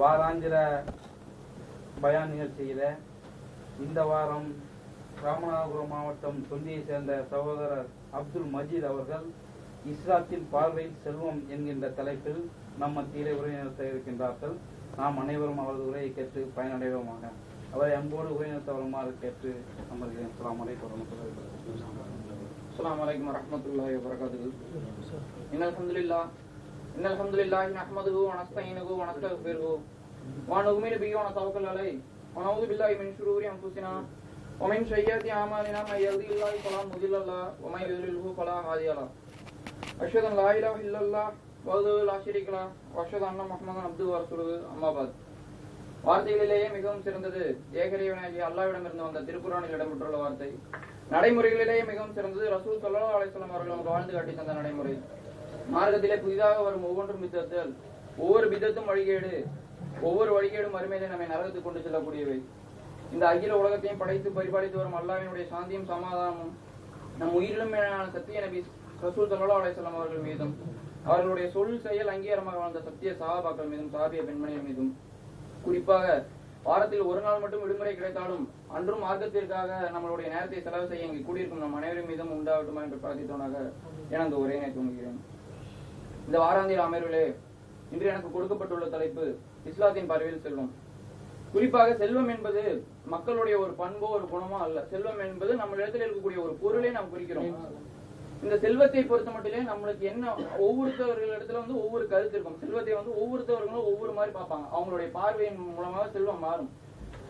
வாராந்திர பயான் நிகழ்ச்சியில இந்த வாரம் ராமநாதபுரம் மாவட்டம் தொந்தியை சேர்ந்த சகோதரர் அப்துல் மஜீத் அவர்கள் இஸ்லாத்தின் பார்வையில் செல்வம் என்கின்ற தலைப்பில் நம்ம தீரை உரைநிறுத்த இருக்கின்றார்கள். நாம் அனைவரும் அவரது உரையை கேட்டு பயனடைவோமாக. அவரை அன்போடு உரைநிறுத்த வருமாறு கேட்டு அமர்கிறேன். அலாம் வலைக்கம் அலாம் வலைக்கம் வரமத்துல்லாஹி வரகாத்து إن الحمد لله نحمده ونستعينه ونستغفره ونؤمن به ونتوكل عليه ونعوذ بالله من شرور أنفسنا ومن سيئات أعمالنا من يهدي الله فلا مضل له ومن يضلله فلا هادي له أشهد أن لا إله إلا الله وحده لا شريك له وأشهد أن محمدا عبده ورسوله أما بعد வார்த்தைகளிலேயே மிகவும் சிறந்தது ஏகரைவனாகிய அல்லாவிடமிருந்து வந்த திருக்குறானில் இடம்பெற்றுள்ள வார்த்தை நடைமுறைகளிலேயே மிகவும் சிறந்தது ரசூல் சொல்லா அலிஸ்லாம் அவர்கள் வாழ்ந்து காட்டி தந்த நடைமுறை மார்க்கத்திலே புதிதாக வரும் ஒவ்வொன்றும் பித்தத்தல் ஒவ்வொரு விதத்தும் வழிகேடு ஒவ்வொரு வழிகேடும் அருமையிலே நம்மை நரகத்துக்கு கொண்டு செல்லக்கூடியவை. இந்த அகில உலகத்தையும் படைத்து பரிபாலித்து வரும் அல்லாவினுடைய சாந்தியும் சமாதானமும் நம் உயிரிலும் சத்திய நபி ரசூல் சல்லா அலிஸ்லாம் அவர்கள் மீதும் அவர்களுடைய சொல் செயல் அங்கீகாரமாக வாழ்ந்த சத்திய சகாபாக்கள் மீதும் சாபிய பெண்மணிகள் மீதும். குறிப்பாக வாரத்தில் ஒரு நாள் மட்டும் விடுமுறை கிடைத்தாலும் அன்றும் மார்க்கத்திற்காக நம்மளுடைய நேரத்தை செலவு செய்ய இங்கு கூடியிருக்கும் நம் அனைவரும் மீதும் உண்டாகட்டுமா என்று பிரார்த்தித்தோனாக எனது உரையினை துவங்குகிறேன் இந்த வாராந்திர அமர்விலே இன்று எனக்கு கொடுக்கப்பட்டுள்ள தலைப்பு இஸ்லாத்தின் பார்வையில் செல்வம். குறிப்பாக செல்வம் என்பது மக்களுடைய ஒரு பண்போ ஒரு குணமோ அல்ல. செல்வம் என்பது நம்ம இடத்துல இருக்கக்கூடிய ஒரு பொருளை நாம் குறிக்கிறோம். இந்த செல்வத்தை பொறுத்த மட்டிலே நம்மளுக்கு என்ன ஒவ்வொருத்தவர்கள் இடத்துல வந்து ஒவ்வொரு கருத்து இருக்கும். செல்வத்தை வந்து ஒவ்வொருத்தவர்களும் ஒவ்வொரு மாதிரி பார்ப்பாங்க. அவங்களுடைய பார்வையின் மூலமாக செல்வம் மாறும்.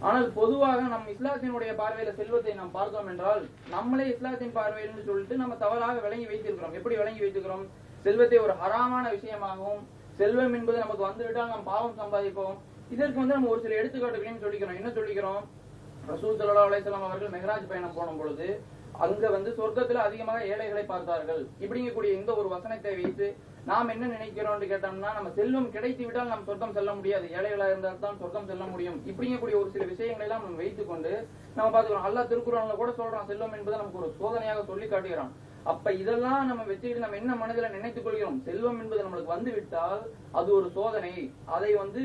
ஆனால் பொதுவாக நம் இஸ்லாத்தினுடைய பார்வையில செல்வத்தை நாம் பார்த்தோம் என்றால் நம்மளே இஸ்லாத்தின் பார்வையில் சொல்லிட்டு நம்ம தவறாக விளங்கி வைத்திருக்கிறோம். எப்படி விளங்கி வைத்திருக்கிறோம்? செல்வத்தை ஒரு ஹராமான விஷயமாகவும் செல்வம் என்பது நமக்கு வந்துவிட்டால் நாம் பாவம் சம்பாதிப்போம். இதற்கு வந்து நம்ம ஒரு சில எடுத்துக்காட்டுகளையும் சொல்லிக்கிறோம்? என்ன சொல்லிக்கிறோம்? ரசூல் சல்லா அலையம் அவர்கள் மெஹராஜ் பயணம் போன பொழுது அங்க வந்து சொர்க்கத்துல அதிகமாக ஏழைகளை பார்த்தார்கள். இப்படிங்கக்கூடிய இந்த ஒரு வசனத்தை வைத்து நாம் என்ன நினைக்கிறோம்னு கேட்டோம்னா நம்ம செல்வம் கிடைத்து விட்டால் நாம் சொர்க்கம் செல்ல முடியாது. ஏழைகளா இருந்தால் தான் சொர்க்கம் செல்ல முடியும். இப்படிங்கக்கூடிய ஒரு சில விஷயங்களை எல்லாம் நம்ம வைத்துக் கொண்டு நம்ம பாத்துக்கிறோம் அல்லா திருக்குறள்ல கூட சொல்றான் செல்வம் என்பது நமக்கு ஒரு சோதனையாக சொல்லி காட்டுகிறான். அப்ப இதெல்லாம் நம்ம வச்சுக்கிட்டு நம்ம என்ன மனதில நினைத்துக் கொள்கிறோம்? செல்வம் என்பது நம்மளுக்கு வந்து விட்டால் அது ஒரு சோதனை. அதை வந்து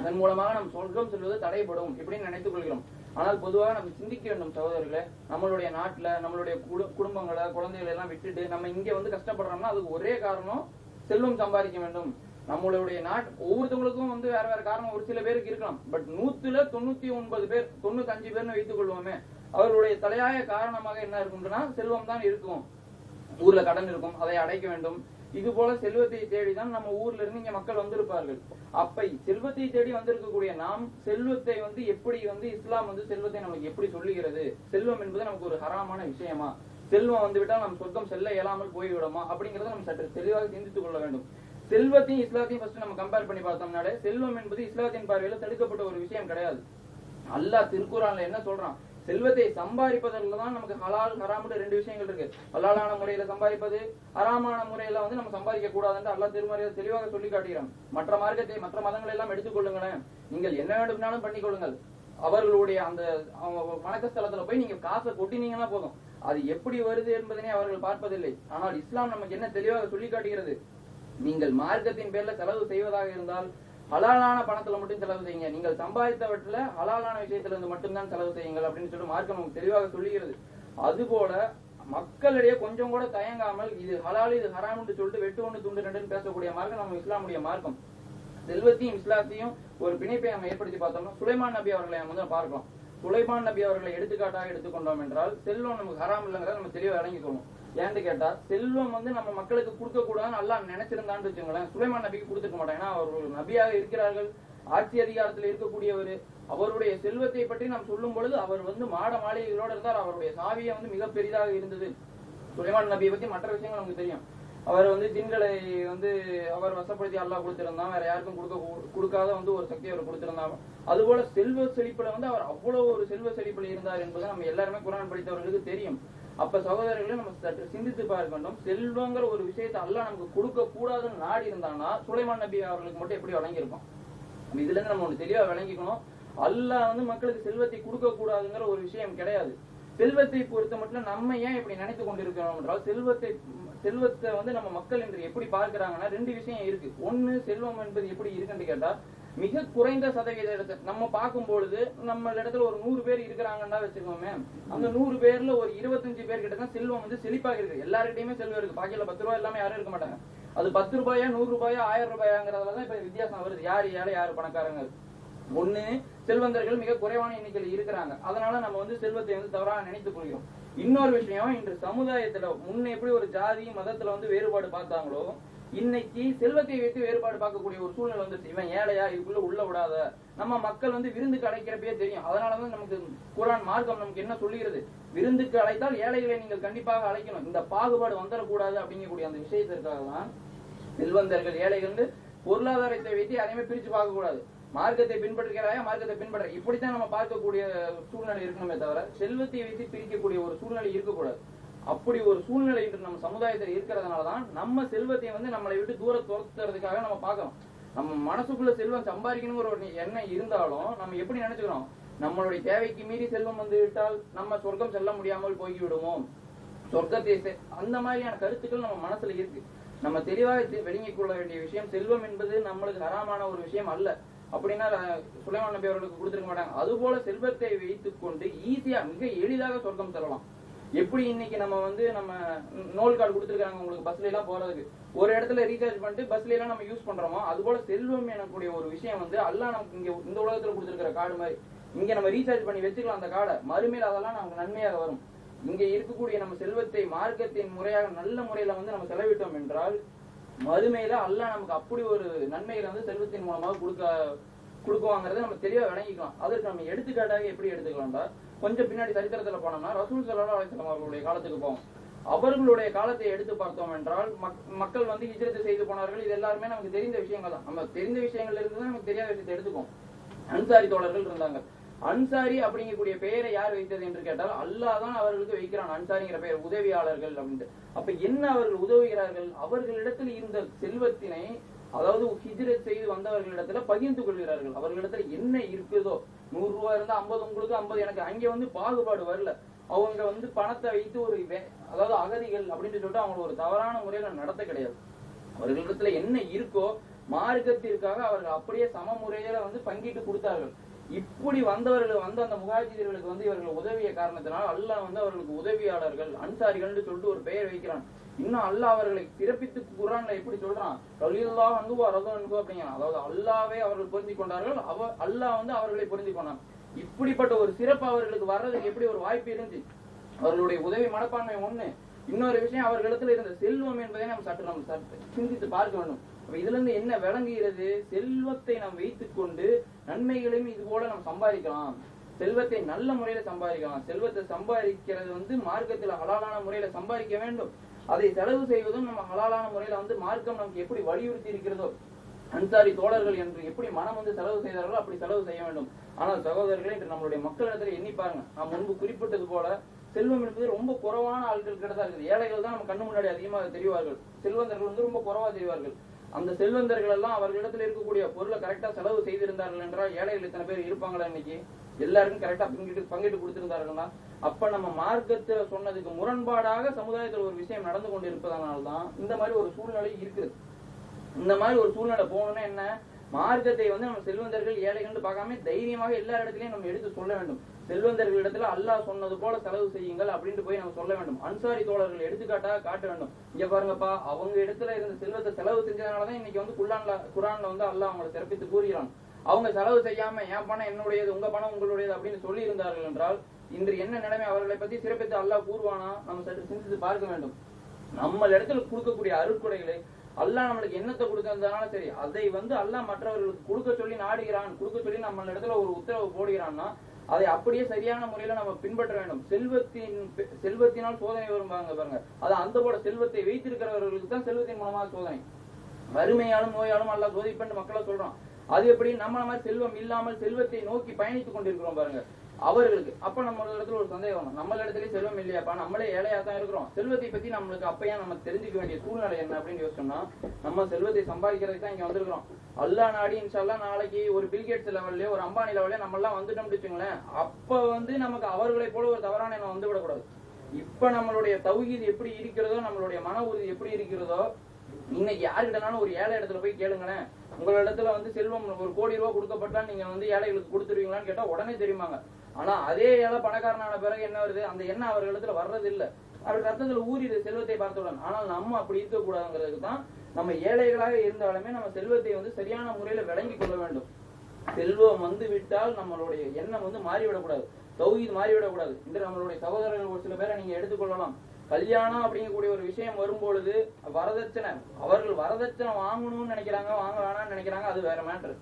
அதன் மூலமாக நம் சொர்க்கம் செல்வது தடைபடும் இப்படின்னு நினைத்துக் கொள்கிறோம். ஆனால் பொதுவாக நம்ம சிந்திக்க வேண்டும் சகோதரர்களை. நம்மளுடைய நாட்டுல நம்மளுடைய குடும்பங்களை குழந்தைகளை எல்லாம் விட்டுட்டு நம்ம இங்க வந்து கஷ்டப்படுறோம்னா அதுக்கு ஒரே காரணம் செல்வம் சம்பாதிக்க வேண்டும். நம்மளுடைய நாட் ஒவ்வொருத்தவங்களுக்கும் வந்து வேற வேற காரணம் ஒரு சில பேருக்கு இருக்கலாம். பட் நூத்துல தொண்ணூத்தி ஒன்பது பேர் தொண்ணூத்தி அஞ்சு பேர்னு வைத்துக் கொள்வோமே. அவர்களுடைய தலையாய காரணமாக என்ன இருக்கும்னா செல்வம் தான் இருக்கும். ஊர்ல கடன் இருக்கும் அதை அடைக்க வேண்டும். இது போல செல்வத்தை தேடிதான் நம்ம ஊர்ல இருந்து இங்க மக்கள் வந்திருப்பார்கள். அப்ப செல்வத்தை தேடி வந்திருக்கக்கூடிய நாம் செல்வத்தை வந்து எப்படி வந்து இஸ்லாம் வந்து செல்வத்தை நமக்கு எப்படி சொல்லுகிறது? செல்வம் என்பது நமக்கு ஒரு ஹராமான விஷயமா? செல்வம் வந்து விட்டால் நம்ம சொர்க்கம் செல்ல இயலாமல் போய்விடுமா? அப்படிங்கறத நம்ம சற்று தெளிவாக சிந்தித்துக் கொள்ள வேண்டும். செல்வத்தையும் இஸ்லாத்தையும் ஃபர்ஸ்ட் நம்ம கம்பேர் பண்ணி பார்த்தோம்னாலே செல்வம் என்பது இஸ்லாத்தின் பார்வையில தடுக்கப்பட்ட ஒரு விஷயம் கிடையாது. அல்லாஹ் திருக்குறான்ல என்ன சொல்றான்? செல்வத்தை சம்பாதிப்பதற்கு தான் நமக்கு ஹலால் ஹராம்னு ரெண்டு விஷயங்கள் இருக்கு. ஹலாலான முறையில சம்பாதிப்பது ஹராமான முறையில வந்து நம்ம சம்பாதிக்க கூடாதுன்னு அல்லா திருமறையில தெளிவாக சொல்லி காட்டுகிறான். மற்ற மார்க்கத்தை மற்ற மதங்களை எல்லாம் எடுத்துக்கொள்ளுங்களேன் நீங்கள் என்ன வேண்டும்னாலும் பண்ணிக்கொள்ளுங்கள் அவர்களுடைய அந்த அவங்க வணக்கஸ்தலத்துல போய் நீங்க காசை கொட்டினீங்கன்னா போதும். அது எப்படி வருது என்பதனை அவர்கள் பார்ப்பதில்லை. ஆனால் இஸ்லாம் நமக்கு என்ன தெளிவாக சொல்லி காட்டுகிறது? நீங்கள் மார்க்கத்தின் பேர்ல செலவு செய்வதாக இருந்தால் ஹலாலான பணத்துல மட்டும் செலவு செய்யுங்க. நீங்கள் சம்பாதித்தவற்றில ஹலாலான விஷயத்துல இருந்து மட்டும்தான் செலவு செய்யுங்கள் அப்படின்னு சொல்லி மார்க்கம் நமக்கு தெளிவாக சொல்லுகிறது அதுபோல மக்களிடையே கொஞ்சம் கூட தயங்காமல் இது ஹலால் இது ஹராம் என்று சொல்லிட்டு வெட்டு ஒன்று துண்டு ரெண்டுன்னு பேசக்கூடிய மார்க்கம் நம்ம இஸ்லாமுடைய மார்க்கம். செல்வத்தையும் இஸ்லாத்தையும் ஒரு பிணைப்பை நம்ம ஏற்படுத்தி பார்த்தோம்னா சுலைமான் நபி அவர்களை நம்ம வந்து பார்க்கலாம். சுலைமான் நபி அவர்களை எடுத்துக்காட்டாக எடுத்துக்கொண்டோம் என்றால் செல்வம் நமக்கு ஹராம் இல்லைங்கிறத நம்ம தெளிவாக விளங்கிக்கணும் ஏன்னு கேட்டா செல்வம் வந்து நம்ம மக்களுக்கு கொடுக்க கூடாதுன்னு அல்லாஹ் நினைச்சிருந்தான்னு வச்சுங்களேன் சுலைமான் நபிக்கு கொடுத்துக்க மாட்டாங்க. ஏன்னா அவர் ஒரு நபியாக இருக்கிறார்கள். ஆட்சி அதிகாரத்தில் இருக்கக்கூடியவர். அவருடைய செல்வத்தை பற்றி நாம் சொல்லும் பொழுது அவர் வந்து மாட மாளிகைகளோடு இருந்தார். அவருடைய சாவியை வந்து மிக பெரிதாக இருந்தது. சுலைமான் நபியை பத்தி மற்ற விஷயங்கள் நமக்கு தெரியும். அவர் வந்து ஜின்களை வந்து அவர் வசப்படுத்தி அல்லாஹ் கொடுத்திருந்தான். வேற யாருக்கும் கொடுக்க கொடுக்காத வந்து ஒரு சக்தி அவர் கொடுத்திருந்தாங்க அதுபோல செல்வ செழிப்புல வந்து அவர் அவ்வளவு ஒரு செல்வ செழிப்புல இருந்தார் என்பது நம்ம எல்லாருமே குரான் படித்தவர்களுக்கு தெரியும். அப்ப சகோதரர்களே நம்ம சற்று சிந்தித்து பார்க்க வேண்டும் செல்வங்கிற ஒரு விஷயத்தை அல்லாஹ் நமக்கு கொடுக்க கூடாதுன்னு நாடி இருந்தானா சுலைமான் நபி அவர்களுக்கு மட்டும் எப்படி வழங்கியிருக்கும்? நம்ம இதுல இருந்து நம்ம ஒண்ணு தெளிவா விளங்கிக்கணும். அல்ல வந்து மக்களுக்கு செல்வத்தை கொடுக்க கூடாதுங்கிற ஒரு விஷயம் கிடையாது. செல்வத்தை பொறுத்த மட்டும் நம்ம ஏன் இப்படி நினைத்து கொண்டிருக்கிறோம் என்றால் செல்வத்தை செல்வத்தை வந்து நம்ம மக்கள் என்று எப்படி பார்க்கிறாங்கன்னா ரெண்டு விஷயம் இருக்கு. ஒண்ணு செல்வம் என்பது எப்படி இருக்குன்னு கேட்டா மிக குறைந்த சதவீத இடத்தை நம்ம பார்க்கும் பொழுது நம்ம இடத்துல ஒரு நூறு பேர் இருக்கிறாங்கன்னா வச்சுக்கோமே. அந்த நூறு பேர்ல ஒரு இருபத்தஞ்சு பேர் கிட்ட தான் செல்வம் வந்து செழிப்பாக இருக்கு. எல்லாருக்கிட்டையுமே செல்வம் இருக்கு. பாக்கியில பத்து ரூபாய் எல்லாமே யாரும் இருக்க மாட்டாங்க. அது பத்து ரூபாயா நூறு ரூபாயா ஆயிரம் ரூபாயாங்கிறதுல தான் இப்ப வித்தியாசம் வருது. யார் ஏழை யாரு பணக்காரங்க ஒண்ணு செல்வந்தர்கள் மிக குறைவான எண்ணிக்கையில் இருக்கிறாங்க. அதனால நம்ம வந்து செல்வத்தை வந்து தவறாக நினைத்துக் கொள்கிறோம். இன்னொரு விஷயம் இன்று சமுதாயத்துல முன்ன எப்படி ஒரு ஜாதி மதத்துல வந்து வேறுபாடு பார்த்தாங்களோ இன்னைக்கு செல்வத்தை வைத்து வேறுபாடு பார்க்கக்கூடிய ஒரு சூழ்நிலை வந்துருச்சு. இவன் ஏழையா? இதுக்குள்ள உள்ள விடாத. நம்ம மக்கள் வந்து விருந்துக்கு அழைக்கிறப்பே தெரியும். அதனாலதான் நமக்கு குரான் மார்க்கம் நமக்கு என்ன சொல்லுகிறது? விருந்துக்கு அழைத்தால் ஏழைகளை நீங்கள் கண்டிப்பாக அழைக்கணும். இந்த பாகுபாடு வந்துடக்கூடாது அப்படிங்கக்கூடிய அந்த விஷயத்திற்காக தான் செல்வந்தர்கள் ஏழைகள் பொருளாதாரத்தை வைத்து யாரையுமே பிரிச்சு பார்க்க கூடாது மார்க்கத்தை பின்பற்றுகிறாயா? மார்க்கத்தை பின்பற்ற. இப்படித்தான் நம்ம பார்க்கக்கூடிய சூழ்நிலை இருக்கணுமே தவிர செல்வத்தை வைத்து பிரிக்கக்கூடிய ஒரு சூழ்நிலை இருக்கக்கூடாது. அப்படி ஒரு சூழ்நிலை இன்று நம்ம சமுதாயத்தில் இருக்கிறதுனாலதான் நம்ம செல்வத்தை வந்து நம்மளை விட்டு தூர துரத்துறதுக்காக நம்ம பார்க்கறோம். நம்ம மனசுக்குள்ள செல்வம் சம்பாதிக்கணுங்கிற ஒரு எண்ணம் இருந்தாலும் நம்ம எப்படி நினைச்சுக்கிறோம்? நம்மளுடைய தேவைக்கு மீறி செல்வம் வந்து விட்டால் நம்ம சொர்க்கம் செல்ல முடியாமல் போய் விடுவோம் சொர்க்கத்தை செ- அந்த மாதிரியான கருத்துக்கள் நம்ம மனசுல இருக்கு. நம்ம தெளிவாக தெ- கொள்ள வேண்டிய விஷயம் செல்வம் என்பது நம்மளுக்கு ஹராமான ஒரு விஷயம் அல்ல. அப்படின்னா சுலைமான் நபி அவர்களுக்கு கொடுத்துருக்க மாட்டாங்க. அதுபோல செல்வத்தை வைத்துக் கொண்டு ஈஸியா மிக எளிதாக சொர்க்கம் செல்லலாம் எப்படி இன்னைக்கு நம்ம வந்து நம்ம நோல் கார்டு கொடுத்துருக்காங்க உங்களுக்கு பஸ்ல எல்லாம் போறதுக்கு? ஒரு இடத்துல ரீசார்ஜ் பண்ணிட்டு பஸ்ல எல்லாம் நம்ம யூஸ் பண்றோமோ அது போல செல்வம் எனக்கூடிய ஒரு விஷயம் வந்து அல்லாஹ் நமக்கு இங்க இந்த உலகத்துல கொடுத்துருக்கிற கார்டு மாதிரி. இங்க நம்ம ரீசார்ஜ் பண்ணி வச்சுக்கலாம் அந்த கார்டை மறுமையில் அதெல்லாம் நமக்கு நன்மையாக வரும். இங்க இருக்கக்கூடிய நம்ம செல்வத்தை மார்க்கத்தின் முறையாக நல்ல முறையில வந்து நம்ம செலவிட்டோம் என்றால் மறுமையில அல்லாஹ் நமக்கு அப்படி ஒரு நன்மைகளை வந்து செல்வத்தின் மூலமாக கொடுக்க கொடுக்குவாங்கிறத நம்ம தெளிவா விளங்கிக்கலாம். அதற்கு நம்ம எடுத்துக்காட்டாக எப்படி எடுத்துக்கலாம்டா கொஞ்சம் பின்னாடி சரித்திரத்துல போனோம்னா ரசூல் சல்லா அலைஹி அவர்களுடைய காலத்துக்கு போவோம். அவர்களுடைய காலத்தை எடுத்து பார்த்தோம் என்றால் மக்- மக்கள் வந்து ஹிஜ்ரத் செய்து போனார்கள். இது எல்லாருமே நமக்கு தெரிந்த விஷயங்கள் தான். நம்ம தெரிந்த விஷயங்கள்ல இருந்து தான் நமக்கு தெரியாத விஷயத்தை எடுத்துக்கோம் அன்சாரி தோழர்கள் இருந்தாங்க. அன்சாரி அப்படிங்கக்கூடிய பெயரை யார் வைத்தது என்று கேட்டால் அல்லாஹ் தான் அவர்களுக்கு வைக்கிறான். அன்சாரிங்கிற பெயர் உதவியாளர்கள் அப்படின்ட்டு. அப்ப என்ன அவர்கள் உதவுகிறார்கள்? அவர்களிடத்தில் இருந்த செல்வத்தினை அதாவது ஹிஜ்ரத் செய்து வந்தவர்களிடத்துல பகிர்ந்து கொள்கிறார்கள். அவர்களிடத்துல என்ன இருக்குதோ? நூறு ரூபாய் இருந்தா ஐம்பது உங்களுக்கு ஐம்பது. எனக்கு அங்க வந்து பாகுபாடு வரல. அவங்க வந்து பணத்தை வைத்து ஒரு அதாவது அகதிகள் அப்படின்னு சொல்லிட்டு அவங்க ஒரு தவறான முறையில நடத்த கிடையாது. அவர்களிடத்துல என்ன இருக்கோ மார்க்கத்திற்காக அவர்கள் அப்படியே சம முறையில வந்து பங்கிட்டு கொடுத்தார்கள். இப்படி வந்தவர்கள் வந்து அந்த முகாஜிதர்களுக்கு வந்து இவர்கள் உதவிய காரணத்தினால் அல்லாஹ் வந்து அவர்களுக்கு உதவியாளர்கள் அன்சாரிகள்னு சொல்லிட்டு ஒரு பெயர் வைக்கிறான். இன்னும் அல்லாஹ் அவர்களை சிறப்பித்து குரான்ல எப்படி சொல்றான்? ரலியல்லா வந்து ரதம் அன்பு அப்படிங்கிறான். அதாவது அல்லாவே அவர்கள் புரிஞ்சு கொண்டார்கள். அவ அல்லாஹ் வந்து அவர்களை புரிஞ்சு கொண்டான். இப்படிப்பட்ட ஒரு சிறப்பு அவர்களுக்கு வர்றதுக்கு எப்படி ஒரு வாய்ப்பு இருந்துச்சு? அவர்களுடைய உதவி மனப்பான்மை ஒண்ணு. இன்னொரு விஷயம் அவர்களிடத்துல இருந்த செல்வம் என்பதை நாம் சற்று நாம் சிந்தித்து பார்க்க வேண்டும். அப்ப இதுல இருந்து என்ன விளங்குகிறது? செல்வத்தை நாம் வைத்துக் கொண்டு நன்மைகளையும் இது போல நாம் சம்பாதிக்கலாம். செல்வத்தை நல்ல முறையில சம்பாதிக்கலாம். செல்வத்தை சம்பாதிக்கிறது வந்து மார்க்கத்துல ஹலாலான முறையில சம்பாதிக்க வேண்டும். அதை செலவு செய்வதும் நம்ம ஹலாலான முறையில வந்து மார்க்கம் நமக்கு எப்படி வலியுறுத்தி இருக்கிறதோ அன்சாரி தோழர்கள் என்று எப்படி மனம் வந்து செலவு செய்தார்களோ அப்படி செலவு செய்ய வேண்டும். ஆனால் சகோதரர்களே இன்று நம்மளுடைய மக்களிடத்துல எண்ணி பாருங்க. நான் முன்பு குறிப்பிட்டது போல செல்வம் என்பது ரொம்ப குறைவான ஆட்கள் கிட்ட தான் இருக்குது. ஏழைகள் தான் நம்ம கண்ணு முன்னாடி அதிகமாக தெரிவார்கள். செல்வந்தர்கள் வந்து ரொம்ப குறவா தெரிவார்கள். அந்த செல்வந்தர்கள் எல்லாம் அவர்களிடத்தில் இருக்கக்கூடிய பொருளை கரெக்டா செலவு செய்திருந்தார்கள் என்றால் ஏழைகள் இத்தனை பேர் இருப்பாங்களா இன்னைக்கு? எல்லாருக்கும் கரெக்டா பங்கிட்டு பங்கிட்டு கொடுத்திருந்தார்கள்னா? அப்ப நம்ம மார்க்கத்துல சொன்னதுக்கு முரண்பாடாக சமுதாயத்தில் ஒரு விஷயம் நடந்து கொண்டு இருப்பதனால்தான் இந்த மாதிரி ஒரு சூழ்நிலை இருக்குது. இந்த மாதிரி ஒரு சூழ்நிலை போகணும்னா என்ன? மார்க்கத்தை வந்து நம்ம செல்வந்தர்கள் ஏழைகள் பார்க்காம தைரியமாக எல்லா இடத்துலயும் நம்ம எடுத்து சொல்ல வேண்டும். செல்வந்தர்களிடத்துல அல்லாஹ் சொன்னது போல செலவு செய்யுங்கள் அப்படின்ட்டு போய் நம்ம சொல்ல வேண்டும். அன்சாரி தோழர்கள் எடுத்துக்காட்டா காட்ட வேண்டும். இங்க பாருங்கப்பா அவங்க இடத்துல இருந்த செல்வத்தை செலவு செஞ்சதுனாலதான் இன்னைக்கு வந்து குர்ஆன்ல குரான்ல வந்து அல்லாஹ் அவங்களை சிறப்பித்து கூறுகிறான். அவங்க செலவு செய்யாம என் பணம் என்னுடையது உங்க பணம் உங்களுடையது அப்படின்னு சொல்லி இருந்தார்கள் என்றால் இன்று என்ன நிலைமை அவர்களை பத்தி சிறப்பித்து அல்லாஹ் கூறுவானா? நம்ம சற்று சிந்தித்து பார்க்க வேண்டும். நம்ம இடத்துல கொடுக்கக்கூடிய அருட்கொடைகளை அல்லாஹ் நம்மளுக்கு என்னத்தை கொடுக்கறதுனால சரி அதை வந்து அல்லாஹ் மற்றவர்களுக்கு கொடுக்க சொல்லி நாடுகிறான் கொடுக்க சொல்லி நம்ம இடத்துல ஒரு உத்தரவு போடுகிறான்னா அதை அப்படியே சரியான முறையில நம்ம பின்பற்ற வேண்டும். செல்வத்தின் பெ- செல்வத்தினால் சோதனை வரும் பாருங்க அது அந்த போல செல்வத்தை வைத்திருக்கிறவர்களுக்கு தான் செல்வத்தின் மூலமாக சோதனை. வறுமையாலும் நோயாலும் அல்ல சோதிப்பேன் மக்களை சொல்றான். அது எப்படி? நம்மள மாதிரி செல்வம் இல்லாமல் செல்வத்தை நோக்கி பயணித்துக் கொண்டிருக்கிறோம் பாருங்க. அவர்களுக்கு. அப்ப நம்ம இடத்துல ஒரு சந்தேகம் வரும். நம்ம இடத்துல செல்வம் இல்லையாப்பா? நம்மளே ஏழையா தான் இருக்கிறோம். செல்வத்தை பத்தி நம்மளுக்கு அப்பயா நம்ம தெரிஞ்சுக்க வேண்டிய சூழ்நிலை என்ன அப்படின்னு யோசிச்சோம்னா நம்ம செல்வத்தை சம்பாதிக்கிறதுக்கு தான் இங்க வந்திருக்கிறோம். அல்லா நாடி இன்ஷால்லா நாளைக்கு ஒரு பில்கேட்ஸ் லெவல்லயே ஒரு அம்பானி லெவல்லயோ நம்ம எல்லாம் வந்துட்டோம்னு வச்சுங்களேன் அப்ப வந்து நமக்கு அவர்களை போல ஒரு தவறான எண்ணம் வந்து விடக்கூடாது. இப்ப நம்மளுடைய தௌகீது எப்படி இருக்கிறதோ நம்மளுடைய மன உறுதி எப்படி இருக்கிறதோ இன்னைக்கு யாருக்கிட்டனாலும் ஒரு ஏழை இடத்துல போய் கேளுங்களேன் உங்க இடத்துல வந்து செல்வம் ஒரு கோடி ரூபாய் கொடுக்கப்பட்டா நீங்க வந்து ஏழைகளுக்கு கொடுத்துருவீங்களான்னு கேட்டா உடனே தெரியுமாங்க. ஆனா அதே ஏழை பணக்காரனான பிறகு என்ன வருது? அந்த எண்ணம் அவர்களிடத்துல வர்றது இல்ல அவர் ரத்தத்துல ஊறிடு செல்வத்தை பார்த்தவுடன் ஆனால் நம்ம அப்படி இருக்கக்கூடாதுங்கிறதுக்கு தான் நம்ம ஏழைகளாக இருந்தாலுமே நம்ம செல்வத்தை வந்து சரியான முறையில விளங்கி கொள்ள வேண்டும். செல்வம் வந்து விட்டால் நம்மளுடைய எண்ணம் வந்து மாறிவிடக்கூடாது. தௌஹீத் மாறிவிடக்கூடாது. இந்த நம்மளுடைய சகோதரர்கள் ஒரு சில பேரை நீங்க எடுத்துக்கொள்ளலாம். கல்யாணம் அப்படிங்கக்கூடிய ஒரு விஷயம் வரும்பொழுது வரதட்சணை. அவர்கள் வரதட்சணை வாங்கணும்னு நினைக்கிறாங்க வாங்க வேணாம்னு நினைக்கிறாங்க அது வேற மேட்டர்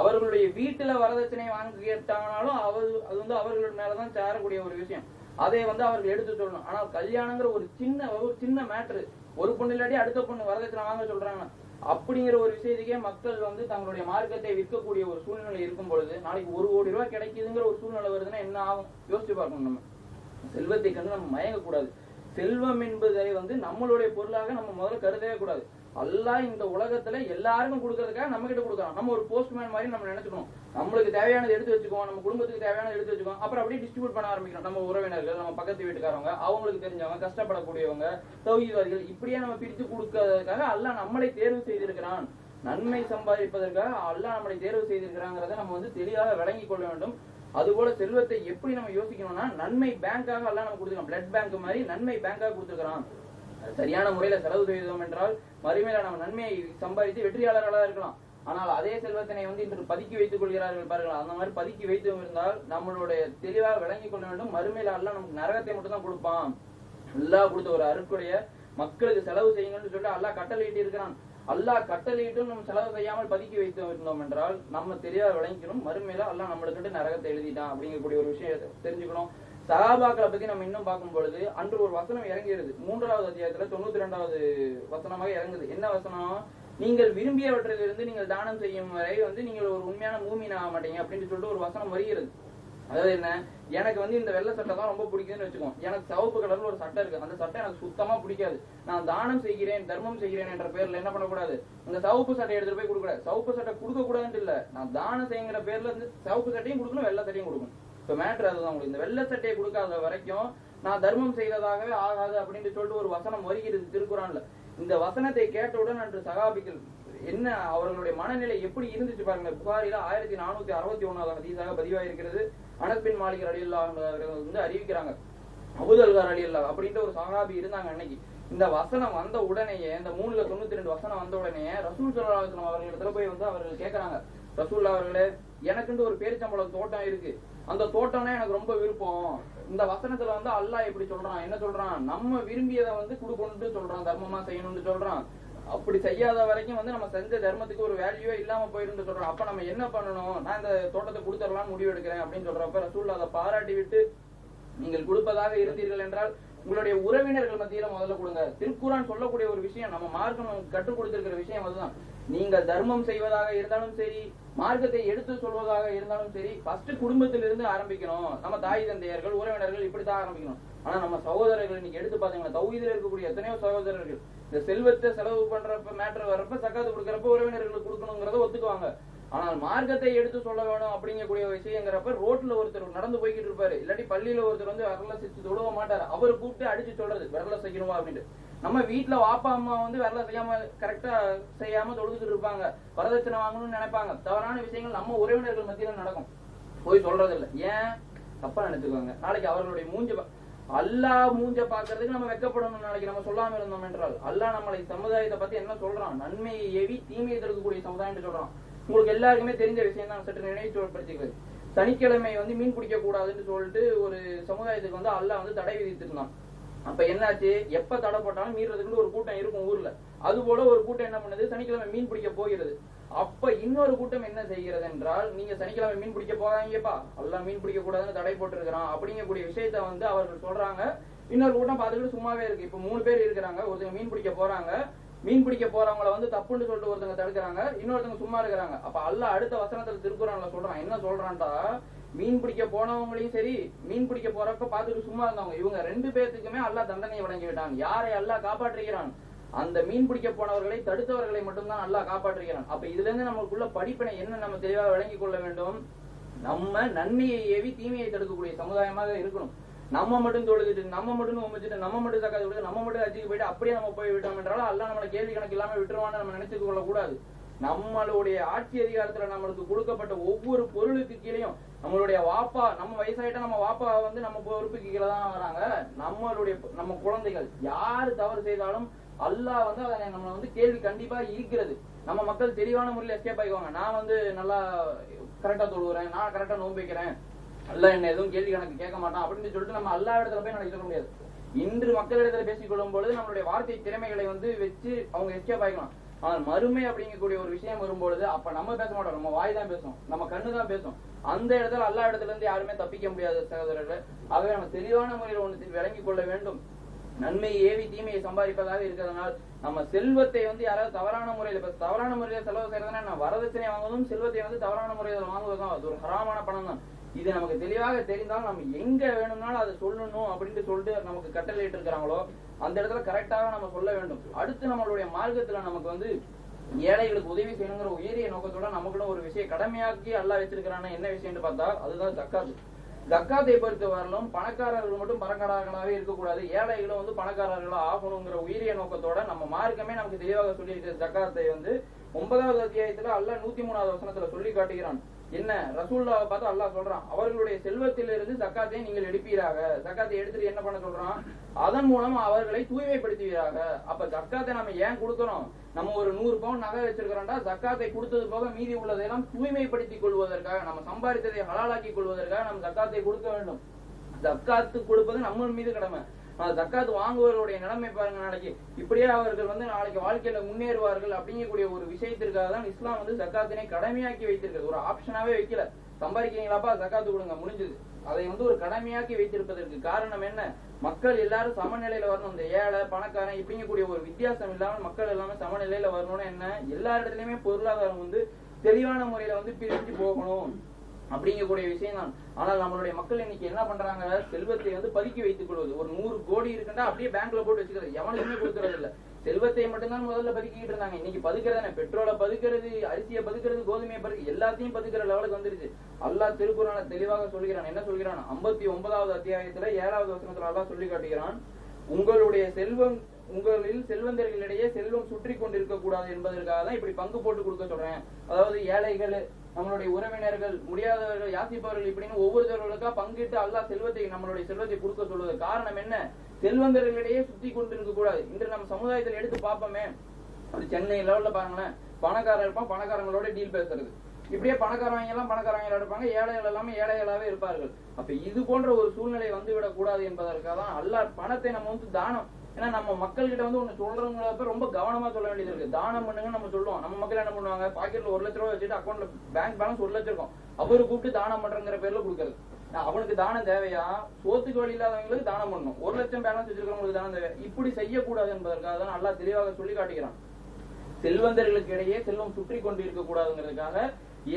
அவர்களுடைய வீட்டுல வரதட்சணை வாங்க கேட்டாங்கனாலும் அவர் அது வந்து அவர்கள் மேலதான் சேரக்கூடிய ஒரு விஷயம். அதை வந்து அவர்கள் எடுத்து சொல்லணும். ஆனால் கல்யாணங்கிற ஒரு சின்ன ஒரு சின்ன மேட்ரு ஒரு பொண்ணு இல்லாட்டி அடுத்த பொண்ணு வரதட்சணை வாங்க சொல்றாங்க. அப்படிங்கிற ஒரு விஷயத்துக்கே மக்கள் வந்து தங்களுடைய மார்க்கத்தை விற்கக்கூடிய ஒரு சூழ்நிலை இருக்கும் பொழுது நாளைக்கு ஒரு கோடி ரூபாய் கிடைக்குதுங்கிற ஒரு சூழ்நிலை வருதுன்னா என்ன ஆகும்? யோசிச்சு பார்க்கணும் நம்ம. செல்வத்தை கண்டு நம்ம மயங்கக்கூடாது. செல்வம் என்பதை வந்து நம்மளுடைய பொருளாக நம்ம முதல்ல கருதவே கூடாது. அல்லாஹ் இந்த உலகத்துல எல்லாருக்கும் கொடுக்கறதுக்காக நம்ம கிட்ட கொடுக்குறோம் நம்ம ஒரு போஸ்ட்மேன் மாதிரி நம்ம நினைச்சுக்கணும். நம்மளுக்கு தேவையானது எடுத்து வச்சுக்கோம் நம்ம குடும்பத்துக்கு தேவையானது எடுத்து வச்சுக்கோம் அப்புறம் அப்படியே டிஸ்ட்ரிபியூட் பண்ண ஆரம்பிக்கிறோம். நம்ம உறவினர்கள் நம்ம பக்கத்து வீட்டுக்காரவங்க அவங்களுக்கு தெரிஞ்சவங்க கஷ்டப்படக்கூடியவங்க தௌகிவாதிகள் இப்படியே நம்ம பிரித்து கொடுக்கறதுக்காக அல்லாஹ் நம்மளை தேர்வு செய்திருக்கிறான். நன்மை சம்பாதிப்பதற்காக அல்லாஹ் நம்மளை தேர்வு செய்திருக்கிறாங்கிறத நம்ம வந்து தெளிவாக விளங்கி கொள்ள வேண்டும். அதுபோல செல்வத்தை எப்படி நம்ம யோசிக்கணும்னா நன்மை பேங்காக எல்லாம் நம்ம கொடுத்துருக்கோம் பிளட் பேங்க் மாதிரி நன்மை பேங்காக கொடுத்துருக்கிறான். சரியான முறையில செலவு செய்தோம் என்றால் மறுமையில நம்ம நன்மையை சம்பாதித்து வெற்றியாளர்களாக இருக்கலாம். ஆனால் அதே செல்வத்தினை வந்து இன்று பதுக்கி வைத்துக் கொள்கிறார்கள் பாருங்கள். அந்த மாதிரி பதுக்கி வைத்து இருந்தால் நம்மளுடைய தெளிவாக விளங்கிக் கொள்ள வேண்டும். மறுமையில அல்ல நமக்கு நரகத்தை மட்டும் தான் கொடுப்பான். அல்லாஹ் கொடுத்த ஒரு அருட்குடைய மக்களுக்கு செலவு செய்யுங்கன்னு சொல்லிட்டு அல்லா கட்டளையிட்டு இருக்கிறான். அல்லாஹ் கட்டளையிட்டும் நம்ம செலவு செய்யாமல் பதுக்கி வைத்து இருந்தோம் என்றால் நம்ம தெளிவாக விளங்கிக்கணும். மறுமையில அல்லாஹ் நம்மளுக்கு நரகத்தை எழுதிட்டான் அப்படிங்கக்கூடிய ஒரு விஷயம் தெரிஞ்சுக்கணும். சகாபாக்களை பத்தி நம்ம இன்னும் பார்க்கும் பொழுது அன்று ஒரு வசனம் இறங்கிடுது மூன்றாவது அத்தியாயத்துல தொண்ணூத்தி ரெண்டாவது வசனமாக இறங்குது. என்ன வசனம்? நீங்கள் விரும்பியவற்றிலிருந்து நீங்கள் தானம் செய்யும் வரை வந்து நீங்கள் ஒரு உண்மையான மூமின் ஆக மாட்டீங்க அப்படின்னு சொல்லிட்டு ஒரு வசனம் வருகிறது. அதாவது என்ன? எனக்கு வந்து இந்த வெள்ளை சட்டை தான் ரொம்ப பிடிக்குதுன்னு வச்சுக்கோ எனக்கு சிவப்பு கலர்ல ஒரு சட்டை இருக்கு. அந்த சட்டை எனக்கு சுத்தமா பிடிக்காது. நான் தானம் செய்கிறேன் தர்மம் செய்கிறேன் என்ற பேர்ல என்ன பண்ணக்கூடாது? இந்த சிவப்பு சட்டை எடுத்துட்டு போய் கொடுக்கூடாது சிவப்பு சட்டை கொடுக்க கூடாதுன்னு இல்ல. நான் தானம் செய்யுங்கிற பேர்ல இருந்து சிவப்பு சட்டையும் கொடுக்கணும் வெள்ளை சட்டையும் கொடுக்கணும். இப்ப மேட்ரு அதுதான் உங்களுக்கு. இந்த வெள்ளை சட்டையை கொடுக்காத வரைக்கும் நான் தர்மம் செய்ததாகவே ஆகாது அப்படின்னு சொல்லிட்டு ஒரு வசனம் வருகிறது திருக்குறான்ல. இந்த வசனத்தை கேட்டவுடன் அன்று சகாபிகள் என்ன அவர்களுடைய மனநிலை எப்படி இருந்துச்சு பாருங்க. புகாரில ஆயிரத்தி நானூத்தி அறுபத்தி ஒன்னாவது ஹதீஸாக பதிவாயிருக்கிறது. அனஸ்பின் மாளிகர் மாலிக் அலியல்லா வந்து அறிவிக்கிறாங்க. அபுதல்கார் அலியல்லா அப்படின்ற ஒரு சகாபி இருந்தாங்க அன்னைக்கு. இந்த வசனம் வந்த உடனேயே இந்த மூணுல தொண்ணூத்தி ரெண்டு வசனம் வந்த உடனே ரசூல் சல்லாஹம் அவர்களிடத்துல போய் வந்து அவர்கள் கேட்கறாங்க ரசூல்லா அவர்களே எனக்குன்னு ஒரு பேரிச்சம்பளம் தோட்டம் இருக்கு. அந்த தோட்டம்னா எனக்கு ரொம்ப விருப்பம். இந்த வசனத்துல வந்து அல்லாஹ் எப்படி சொல்றான் என்ன சொல்றான்? நம்ம விரும்பியதை வந்து கொடுக்கணும்னு சொல்றான் தர்மமா செய்யணும்னு சொல்றான். அப்படி செய்யாத வரைக்கும் வந்து நம்ம செஞ்ச தர்மத்துக்கு ஒரு வேல்யூவே இல்லாம போயிருந்து சொல்றோம் அப்ப நம்ம என்ன பண்ணணும்? நான் இந்த தோட்டத்தை கொடுத்துடலாம்னு முடிவு எடுக்கிறேன் அப்படின்னு சொல்றப்ப ரசூல் அதை பாராட்டி விட்டு நீங்கள் கொடுப்பதாக இருந்தீர்கள் என்றால் உங்களுடைய உறவினர்கள் மத்தியில முதல்ல கொடுங்க. திருக்குறான் சொல்லக்கூடிய ஒரு விஷயம் நம்ம மார்க்கம் கற்றுக் கொடுத்திருக்கிற விஷயம் அதுதான். நீங்கள் தர்மம் செய்வதாக இருந்தாலும் சரி மார்க்கத்தை எடுத்து சொல்வதாக இருந்தாலும் சரி ஃபர்ஸ்ட் குடும்பத்திலிருந்து ஆரம்பிக்கணும். நம்ம தாய் தந்தையர்கள் உறவினர்கள் இப்படித்தான் ஆரம்பிக்கணும். ஆனா நம்ம சகோதரர்கள் இன்னைக்கு எடுத்து பாத்தீங்கன்னா தௌஹீதில் இருக்கக்கூடிய எத்தனையோ சகோதரர்கள் இந்த செல்வத்தை செலவு பண்றப்ப மேட்டர் வர்றப்ப சக்காத்து கொடுக்கறப்ப உறவினர்களுக்கு கொடுக்கணுங்கிறத ஒத்துக்குவாங்க. ஆனால் மார்க்கத்தை எடுத்து சொல்ல வேணும் அப்படிங்கக்கூடிய விஷயங்கிறப்ப ரோட்ல ஒருத்தர் நடந்து போய்கிட்டு இருப்பாரு. இல்லாட்டி பள்ளியில ஒருத்தர் வந்து வரல சித்து தொழுவ மாட்டாரு. அவர் கூப்பிட்டு அடிச்சு சொல்றது விரல செய்யணுமா அப்படின்ட்டு. நம்ம வீட்டுல வாப்பா அம்மா வந்து வரல செய்யாம கரெக்டா செய்யாம தொழுதுட்டு இருப்பாங்க. வரதட்சணை வாங்கணும்னு நினைப்பாங்க. தவறான விஷயங்கள் நம்ம உறவினர்கள் மத்தியில நடக்கும். போய் சொல்றது இல்ல ஏன்? தப்பா நினைச்சுக்குவாங்க நாளைக்கு அவர்களுடைய மூஞ்ச அல்லா அல்லாஹ் மூஞ்ச பாக்குறதுக்கு நம்ம வெக்கப்படணும் நாளைக்கு. நம்ம சொல்லாம இருந்தோம் என்றால். அல்லாஹ் நம்மளை சமுதாயத்தை பத்தி என்ன சொல்றான்? நன்மையை ஏவி தீமையை தடுக்கக்கூடிய சமுதாயம் சொல்றான். உங்களுக்கு எல்லாருக்குமே தெரிஞ்ச விஷயம் தான். சற்று நினைவுபடுத்திக்கிறது சனிக்கிழமை வந்து மீன் பிடிக்க கூடாதுன்னு சொல்லிட்டு ஒரு சமுதாயத்துக்கு வந்து அல்லாஹ் வந்து தடை விதித்திருந்தான். அப்ப என்னாச்சு? எப்ப தடை போட்டாலும் மீறதுக்குன்னு ஒரு கூட்டம் இருக்கும் ஊர்ல. அது போல ஒரு கூட்டம் என்ன பண்ணுது? சனிக்கிழமை மீன் பிடிக்க போகிறது. அப்ப இன்னொரு கூட்டம் என்ன செய்கிறது என்றால் நீங்க சனிக்கிழமை மீன் பிடிக்க போகாதீங்கப்பா. எல்லாம் மீன் பிடிக்க கூடாதுன்னு தடை போட்டிருக்கிறான். அப்படிங்கக்கூடிய விஷயத்த வந்து அவர்கள் சொல்றாங்க. இன்னொரு கூட்டம் பார்த்துக்கிட்டு சும்மாவே இருக்கு. இப்ப மூணு பேர் இருக்கிறாங்க. ஒருத்தங்க மீன் பிடிக்க போறாங்க. மீன் பிடிக்க போறவங்கள வந்து தப்புன்னு சொல்லிட்டு ஒருத்தங்க தடுக்கிறாங்க இன்னொருத்தங்க சும்மா இருக்கிறாங்க. அப்ப அல்ல அடுத்த வசனத்துல திருக்குறான்ல சொல்றான். என்ன சொல்றான்டா? மீன் பிடிக்க போனவங்களையும் சரி மீன் பிடிக்க போறப்ப பார்த்துட்டு சும்மா இருந்தவங்க. இவங்க ரெண்டு பேர்த்துக்குமே அல்லா தண்டனை வழங்கி விட்டான் யாரை அல்லா காப்பாற்றுகிறான்? அந்த மீன் பிடிக்க போனவர்களை தடுத்தவர்களை மட்டும்தான் அல்லா காப்பாற்றுகிறான். அப்ப இதுல இருந்து நமக்குள்ள படிப்பினை என்ன நம்ம தெளிவாக விளங்கிக் கொள்ள வேண்டும்? நம்ம நன்மையை ஏவி தீமையை தடுக்கக்கூடிய சமுதாயமாக இருக்கணும். நம்ம மட்டும் தொழுதுட்டு நம்ம மட்டும் உமைச்சிட்டு நம்ம மட்டும் தக்காது விடுது நம்ம மட்டும் அச்சுக்கு போயிட்டு அப்படியே நம்ம போய் விட்டோம் என்றாலும் அல்ல நம்மளை கேள்வி கணக்கு இல்லாம விட்டுருவான்னு நம்ம நினைச்சு கொள்ள கூடாது. நம்மளுடைய ஆட்சி அதிகாரத்துல நம்மளுக்கு கொடுக்கப்பட்ட ஒவ்வொரு பொருளுக்கு கீழேயும் நம்மளுடைய வாப்பா நம்ம வயசாயிட்டா நம்ம வாப்பா வந்து நம்ம பொறுப்புக்கு கீழே தான் வராங்க. நம்மளுடைய நம்ம குழந்தைகள் யாரு தவறு செய்தாலும் அல்லாஹ் வந்து அதை நம்ம வந்து கேள்வி கண்டிப்பா ஈர்க்கிறது. நம்ம மக்கள் தெளிவான முறையில் எஸ்கேப் ஆகிக்குவாங்க நான் வந்து நல்லா கரெக்டா தொழுகிறேன் நான் கரெக்டா நோம்பிக்கிறேன் அல்ல என்ன எதுவும் கேள்வி கணக்கு கேட்க மாட்டான் அப்படின்னு சொல்லிட்டு நம்ம எல்லா இடத்துல போய் நடக்க முடியாது. இன்று மக்களிடத்துல பேசிக் கொள்ளும் பொழுது நம்மளுடைய வார்த்தை திறமைகளை வந்து வச்சு அவங்க எஸ்கேப் ஆகிக்கலாம் ஆனால் மறுமை அப்படிங்கக்கூடிய ஒரு விஷயம் வரும்பொழுது அப்ப நம்ம பேச மாட்டோம். நம்ம வாய் தான் பேசும். நம்ம கண்ணு தான் பேசும். அந்த இடத்துல எல்லா இடத்துல இருந்து யாருமே தப்பிக்க முடியாது சகோதரர்கள் ஆகவே நம்ம தெளிவான முறையில் ஒன்று விளங்கிக் கொள்ள வேண்டும். நன்மையை ஏவி தீமையை சம்பாதிப்பதாக இருக்கிறதுனால் நம்ம செல்வத்தை வந்து யாராவது தவறான முறையில் இப்ப தவறான முறையில செலவு செய்யறதுன்னா நான் வரதட்சணை வாங்குவதும் செல்வத்தை வந்து தவறான முறையில் வாங்குவதும் அது ஒரு ஹராமான பணம் தான் இது நமக்கு தெளிவாக தெரிந்தால் நம்ம எங்க வேணும்னாலும் அதை சொல்லணும் அப்படின்ட்டு சொல்லிட்டு நமக்கு கட்டளையிட்டு இருக்கிறாங்களோ அந்த இடத்துல கரெக்டாக நம்ம சொல்ல வேண்டும். அடுத்து நம்மளுடைய மார்க்கத்துல நமக்கு வந்து ஏழைகளுக்கு உதவி செய்யணுங்கிற உயரிய நோக்கத்தோட நமக்குள்ள ஒரு விஷயம் கடமையாக்கி அல்லாஹ் வச்சிருக்கிறான என்ன விஷயம்னு பார்த்தா அதுதான் ஜக்காத்து. ஜக்காத்தை பொறுத்த வரலும் பணக்காரர்கள் மட்டும் பணக்காரர்களாகவே இருக்கக்கூடாது. ஏழைகளும் வந்து பணக்காரர்களா ஆகணுங்கிற உயரிய நோக்கத்தோட நம்ம மார்க்கமே நமக்கு தெளிவாக சொல்லியிருக்க. ஜக்காத்தை வந்து ஒன்பதாவது அத்தியாயத்துல அல்ல நூத்தி மூணாவது வசனத்துல சொல்லி காட்டுகிறான். என்ன? ரசூல்லாவை பார்த்து அல்லாஹ் சொல்றான். அவர்களுடைய செல்வத்திலிருந்து சக்காத்தை நீங்கள் எடுப்பீராக. சக்காத்தை எடுத்துட்டு என்ன பண்ண சொல்றான்? அதன் மூலம் அவர்களை தூய்மைப்படுத்துவீராக. அப்ப சக்காத்தை நம்ம ஏன் கொடுக்கறோம் நம்ம ஒரு நூறு பவுன் நகை வச்சிருக்கிறோம்டா சக்காத்தை கொடுத்தது போக மீதி உள்ளதையெல்லாம் தூய்மைப்படுத்திக் கொள்வதற்காக நம்ம சம்பாதித்ததை ஹலாலாக்கி கொள்வதற்காக நம்ம சக்காத்தை கொடுக்க வேண்டும். சக்காத்து கொடுப்பது நம்ம மீது கடமை. ஆனா ஜக்காத் வாங்குவவருடைய நிலைமை பாருங்க நாளைக்கு. இப்படியே அவர்கள் வந்து நாளைக்கு வாழ்க்கையில முன்னேறுவார்கள் அப்படிங்கக்கூடிய ஒரு விஷயத்திற்காக தான் இஸ்லாம் வந்து ஜக்காத்தினை கடமையாக்கி வைத்திருக்கிறது. ஒரு ஆப்ஷனாவே வைக்கல. சம்பாதிக்கிறீங்களாப்பா ஜக்காத்து கொடுங்க முடிஞ்சது. அதை வந்து ஒரு கடமையாக்கி வைத்திருப்பதற்கு காரணம் என்ன? மக்கள் எல்லாரும் சமநிலையில வரணும். இந்த ஏழை பணக்காரன் இப்படிங்கக்கூடிய ஒரு வித்தியாசம் இல்லாமல் மக்கள் எல்லாமே சமநிலையில வரணும்னு என்ன? எல்லா இடத்துலயுமே பொருளாதாரம் வந்து தெளிவான முறையில வந்து பிரிஞ்சு போகணும். அப்படிங்கக்கூடிய விஷயம் தான் ஆனால் நம்மளுடைய மக்கள் இன்னைக்கு என்ன பண்றாங்க? செல்வத்தை வந்து பதுக்கி வைத்துக் கொள்வது. ஒரு நூறு கோடி இருக்குன்னா அப்படியே பேங்க்ல போட்டு வச்சுக்கிறது. எவனுக்குமே கொடுக்கறது இல்ல செல்வத்தை மட்டும்தான் முதல்ல பதுக்கிட்டு இருந்தாங்க. இன்னைக்கு பதுக்கிறது பெட்ரோலை பதுக்கிறது அரிசியை பதுக்கிறது கோதுமையை பதுக்கு எல்லாத்தையும் பதுக்கிற லெவலுக்கு வந்துருச்சு. அல்லா திருக்குறான தெளிவாக சொல்கிறான். என்ன சொல்கிறான்? ஐம்பத்தி ஒன்பதாவது அத்தியாயத்துல ஏழாவது வசனத்துல அல்லா சொல்லி காட்டுகிறான் உங்களுடைய செல்வம் உங்களில் செல்வந்தர்களிடையே செல்வம் சுற்றி கொண்டிருக்க கூடாது என்பதற்காக தான் இப்படி பங்கு போட்டு கொடுக்க சொல்றேன். அதாவது ஏழைகள் நம்மளுடைய உறவினர்கள் முடியாதவர்கள் யாசிப்பவர்கள் இப்படின்னு ஒவ்வொருத்தவர்களுக்கா பங்கிட்டு அல்லா செல்வத்தை நம்மளுடைய செல்வத்தை கொடுக்க சொல்வது காரணம் என்ன? செல்வந்தர்களிடையே சுத்தி கொண்டிருக்க கூடாது. இன்று நம்ம சமுதாயத்தில் எடுத்து பார்ப்போமே. அது சென்னை லெவல்ல பாருங்களேன். பணக்காரர் இருப்பான் பணக்காரங்களோட டீல் பேசுறது. இப்படியே பணக்காரவங்க எல்லாம் பணக்காரங்களா இருப்பாங்க. ஏழைகள் எல்லாமே ஏழைகளாவே இருப்பார்கள். அப்ப இது போன்ற ஒரு சூழ்நிலை வந்து விடக்கூடாது என்பதற்காக தான் அல்லாஹ் பணத்தை நம்ம வந்து தானம் ஏன்னா நம்ம மக்கள் கிட்ட வந்து ஒண்ணு சொல்றவங்களப்ப ரொம்ப கவனமா சொல்ல வேண்டியது இருக்கு. தானம் பண்ணுங்க நம்ம சொல்லுவோம். நம்ம மக்கள் என்ன பண்ணுவாங்க? பாக்கெட்ல ஒரு லட்ச ரூபாய் வச்சுட்டு அக்கௌண்ட்ல பேங்க் பேலன்ஸ் ஒரு லட்சம் இருக்கும். அவரு கூப்பிட்டு தானம் பண்றங்கிற பேர்ல கொடுக்கறது. அவனுக்கு தானம் தேவையா? சோத்துக்கு வழி இல்லாதவங்களுக்கு தானம் பண்ணணும். ஒரு லட்சம் பேலன்ஸ் வச்சிருக்கிறவங்களுக்கு தானம் தேவை. இப்படி செய்யக்கூடாது என்பதற்காக தான் நல்லா தெளிவாக சொல்லி காட்டுகிறான் செல்வந்தர்களுக்கு இடையே செல்வம் சுற்றி கொண்டு இருக்க கூடாதுங்கிறதுக்காக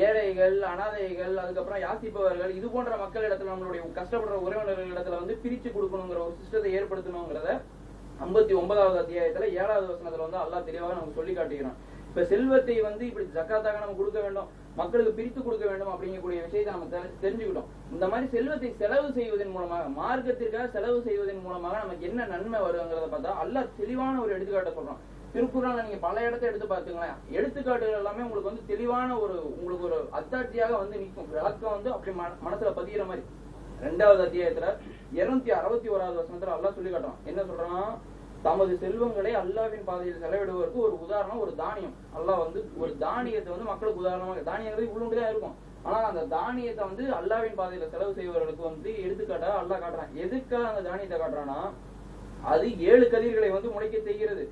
ஏழைகள் அனாதைகள் அதுக்கப்புறம் யாசிப்பவர்கள் இது போன்ற மக்கள் இடத்துல நம்மளுடைய கஷ்டப்படுற உறவினர்கள் இடத்துல வந்து பிரிச்சு கொடுக்கணுங்கிற ஒரு சிஸ்டத்தை ஏற்படுத்தணுங்கிறத ஐம்பத்தி ஒன்பதாவது அத்தியாயத்துல ஏழாவது வசனத்துல வந்து அல்லா தெளிவாக நமக்கு சொல்லி காட்டுகிறான். இப்ப செல்வத்தை வந்து இப்படி ஜக்காத்தாக நம்ம கொடுக்க வேண்டும் மக்களுக்கு பிரித்து கொடுக்க வேண்டும் அப்படிங்கக்கூடிய விஷயத்தை நம்ம தெரிஞ்சுக்கிட்டோம். இந்த மாதிரி செல்வத்தை செலவு செய்வதன் மூலமாக மார்க்கத்திற்காக செலவு செய்வதன் மூலமாக நமக்கு என்ன நன்மை வருங்கிறத பார்த்தா எல்லாம் தெளிவான ஒரு எடுத்துக்காட்டை சொல்றோம் திருக்குறள் நீங்க பல இடத்த எடுத்து பாத்துங்களேன் எடுத்துக்காட்டுகள் எல்லாமே உங்களுக்கு வந்து தெளிவான ஒரு உங்களுக்கு ஒரு அத்தாட்சியாக வந்து நிற்கும். விளக்கம் வந்து அப்படி மன- மனசுல பதிகிற மாதிரி. ரெண்டாவது அத்தியாயத்துல இருநூத்தி அறுபத்தி ஓராவது வசனத்துல எல்லாம் சொல்லி காட்டுறோம் என்ன சொல்றான்? தமது செல்வங்களை அல்லாவின் பாதையில் செலவிடுவதற்கு ஒரு உதாரணம் ஒரு தானியம். அல்லாஹ் வந்து ஒரு தானியத்தை வந்து மக்களுக்கு உதாரணமாக தானியங்கிறது உள்ளுண்டுதான் இருக்கும். ஆனா அந்த தானியத்தை வந்து அல்லாவின் பாதையில செலவு செய்வர்களுக்கு வந்து எடுத்துக்காட்டா அல்லாஹ் காட்டுறான். எதுக்காக அந்த தானியத்தை காட்டுறான்னா அது ஏழு கதிர்களை வந்து முளைக்க செய்கிறது.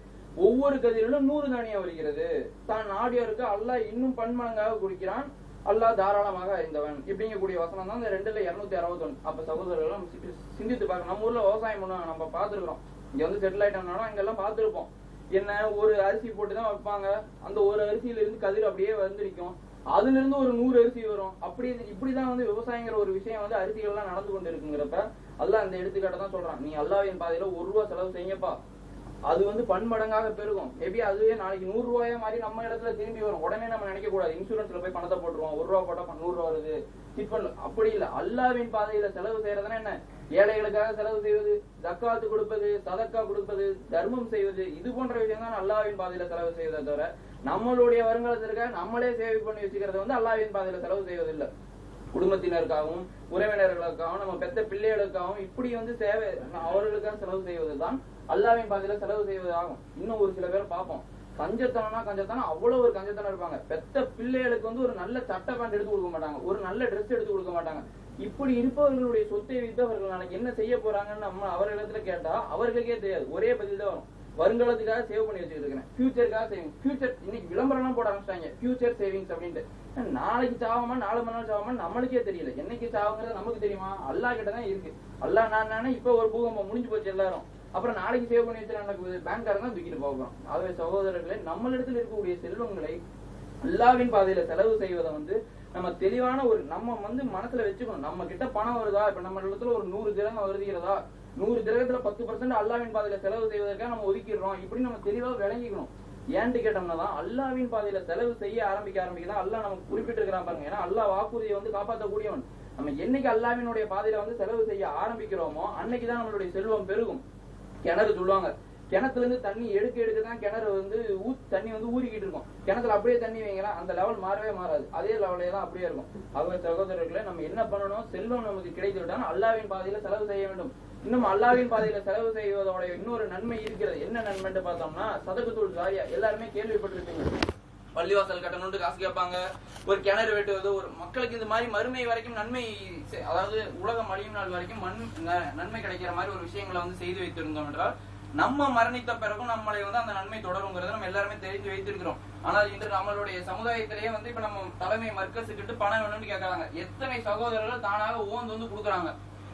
ஒவ்வொரு கதிரிலும் நூறு தானியம் வருகிறது. தான் நாடியோருக்கு அல்லாஹ் இன்னும் பன்மடங்காக குடிக்கிறான். அல்லாஹ் தாராளமாக அறிந்தவன். இப்படிங்கக்கூடிய வசனம் தான் இந்த ரெண்டுல இருநூத்தி அறுபத்தொன்னு. அப்ப சகோதரர்கள் சிந்தித்து பார்க்கணும். நம்ம ஊர்ல விவசாயம் பண்ணுவாங்க. நம்ம பார்த்திருக்கிறோம். இங்க வந்து செட்டில் ஆயிட்டோம்னாலும் அங்கெல்லாம் பார்த்திருப்போம். என்ன ஒரு அரிசி போட்டு தான் வைப்பாங்க. அந்த ஒரு அரிசியில இருந்து கதிர் அப்படியே வந்திருக்கும் அதுல இருந்து ஒரு நூறு அரிசி வரும். அப்படி இப்படிதான் வந்து விவசாயங்கிற ஒரு விஷயம் வந்து அரிசிகள்லாம் நடந்து கொண்டு இருக்குங்கிறப்ப அதெல்லாம் அந்த எடுத்துக்காட்டை தான் சொல்றான். நீ அல்லாவின் பாதையில ஒரு ரூபா செலவு செய்யப்பா. அது வந்து பன்மடங்காக பெருகும். மேபி அதுவே நாளைக்கு நூறு ரூபாயா மாதிரி நம்ம இடத்துல திரும்பி வரும். உடனே நம்ம நினைக்க கூடாது இன்சூரன்ஸ்ல போய் பணத்தை போட்டுருவோம். ஒரு ரூபா போட்டா நூறு ரூபா வருது. சிட் பண்ண அப்படி இல்ல. அல்லாவின் பாதையில செலவு செய்யறதுன்னா என்ன? ஏழைகளுக்காக செலவு செய்வது தக்காத்து கொடுப்பது சதக்கா கொடுப்பது தர்மம் செய்வது இது போன்ற விஷயம் தான் அல்லாவின் பாதையில செலவு செய்வதை தவிர நம்மளுடைய வருங்காலத்திற்காக நம்மளே சேவை பண்ணி வச்சுக்கிறது வந்து அல்லாவின் பாதையில செலவு செய்வதில்லை. குடும்பத்தினருக்காகவும் உறவினர்களுக்காகவும் நம்ம பெத்த பிள்ளைகளுக்காகவும் இப்படி வந்து சேவை அவர்களுக்காக செலவு செய்வதுதான் அல்லாவின் பாதையில செலவு செய்வதாகும். இன்னும் ஒரு சில பேர் பார்ப்போம். கஞ்சத்தனம்னா கஞ்சத்தனம் அவ்வளவு ஒரு கஞ்சத்தனம் இருப்பாங்க. பெத்த பிள்ளைகளுக்கு வந்து ஒரு நல்ல சட்டை பேண்ட் எடுத்து கொடுக்க மாட்டாங்க. ஒரு நல்ல ட்ரெஸ் எடுத்து கொடுக்க மாட்டாங்க. இப்படி இருப்பவர்களுடைய சொத்தை வைத்து அவர்கள் நாளைக்கு என்ன செய்ய போறாங்கன்னு நம்ம அவர்களிடத்துல கேட்டா அவர்களுக்கே தெரியாது. ஒரே பதில் தான் வரும். வருங்காலத்துக்காக சேவ் பண்ணி வச்சுட்டு இருக்கேன். ஃபியூச்சருக்காக சேவிங் ஃபியூச்சர் இன்னைக்கு விளம்பரம்லாம் போட ஆரம்பிச்சிட்டாங்க. ஃபியூச்சர் சேவிங்ஸ் அப்படின்ட்டு. நாளைக்கு சாவமா நாலு மணி நேரம் சாவமா நம்மளுக்கே தெரியல. என்னைக்கு சாவுங்கிறது நமக்கு தெரியுமா? அல்லாஹ் கிட்ட தான் இருக்கு. அல்லாஹ் நான் நானே இப்ப ஒரு பூகம்பம் முடிஞ்சு போச்சு எல்லாரும். அப்புறம் நாளைக்கு சேவ் பண்ணி வச்சு நடக்குது பேங்க்காரங்க தான் தூக்கிட்டு போகிறோம் ஆகவே சகோதரர்களே நம்மளிடத்தில் இருக்கக்கூடிய செல்வங்களை அல்லாவின் பாதையில செலவு செய்வதை வந்து நம்ம தெளிவான ஒரு நம்ம வந்து மனசுல வச்சுக்கணும். நம்ம கிட்ட பணம் வருதா? இப்ப நம்ம இடத்துல ஒரு நூறு திரகம் வருகிறதா நூறு திரகத்துல பத்து பர்சன்ட் அல்லாவின் பாதையில செலவு செய்வதற்காக நம்ம ஒதுக்கிடுறோம். இப்படி நம்ம தெளிவா விளங்கிக்கணும். ஏன்ட்டு கேட்டோம்னா தான் அல்லாவின் பாதையில செலவு செய்ய ஆரம்பிக்க ஆரம்பிக்கதான் அல்லாஹ் நமக்கு குறிப்பிட்டு இருக்கிறான் பாருங்க. ஏன்னா அல்லாஹ் வாக்குறுதியை வந்து காப்பாற்றக்கூடியவன். நம்ம என்னைக்கு அல்லாவினுடைய பாதையில வந்து செலவு செய்ய ஆரம்பிக்கிறோமோ அன்னைக்குதான் நம்மளுடைய செல்வம் பெருகும். கிணறு சொல்லுவாங்க. கிணத்துல இருந்து தண்ணி எடுக்க எடுக்க தான் கிணறு வந்து ஊ தண்ணி வந்து ஊறிக்கிட்டு இருக்கும். கிணத்துல அப்படியே தண்ணி வைங்களா அந்த லெவல் மாறவே மாறாது. அதே லெவலே தான் அப்படியே இருக்கும். அவங்க சகோதரர்களை நம்ம என்ன பண்ணணும்? செல்வம் நமக்கு கிடைத்து விட்டால் அல்லாவின் பாதையில செலவு செய்ய வேண்டும். இன்னும் அல்லாவின் பாதையில செலவு செய்வதோட இன்னொரு நன்மை இருக்கிறது. என்ன நன்மைன்னு பார்த்தோம்னா சதகத்தூள் சாரியா எல்லாருமே கேள்விப்பட்டிருப்பீங்க. பள்ளிவாசல் கட்டணும்னு காசு கேட்பாங்க. ஒரு கிணறு வெட்டுவது ஒரு மக்களுக்கு இந்த மாதிரி மறுமை வரைக்கும் நன்மை அதாவது உலகம் அழியும் நாள் வரைக்கும் மண் ந- நன்மை கிடைக்கிற மாதிரி ஒரு விஷயங்களை வந்து செய்து வைத்திருந்தோம் என்றால் நம்ம மரணித்த பிறகும் நம்மளை வந்து அந்த நன்மை தொடருங்கிறத நம்ம எல்லாருமே தெரிஞ்சு வைத்திருக்கிறோம். ஆனால் இன்று நம்மளுடைய சமுதாயத்திலேயே வந்து இப்ப நம்ம தலைமை மர்க்கஸுக்கிட்டு பணம் வேணும்னு கேட்கறாங்க எத்தனை சகோதரர்கள் தானாக ஓந்து வந்து கொடுக்குறாங்க.